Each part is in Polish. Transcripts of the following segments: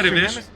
Very best.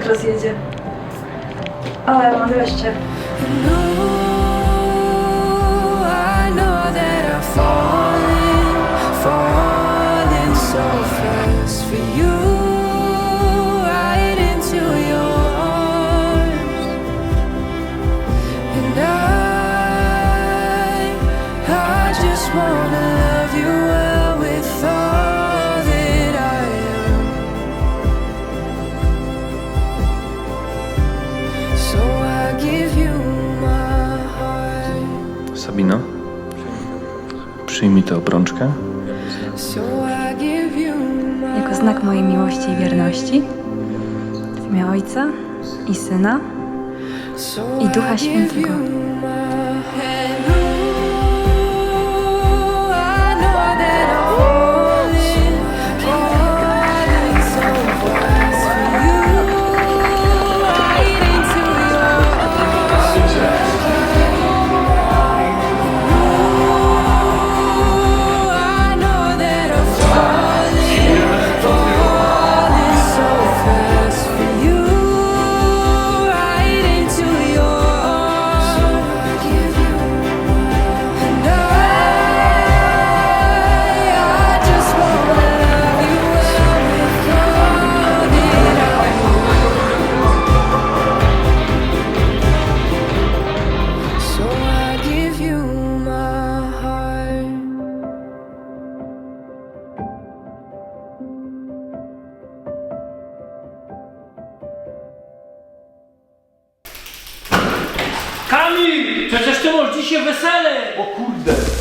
cały czas jedzie. Ale mam wreszcie. wanna Sabino, przyjmij tę obrączkę. Jako znak mojej miłości i wierności w imię Ojca i Syna i Ducha Świętego. Przecież ty masz dzisiaj wesele! O kurde!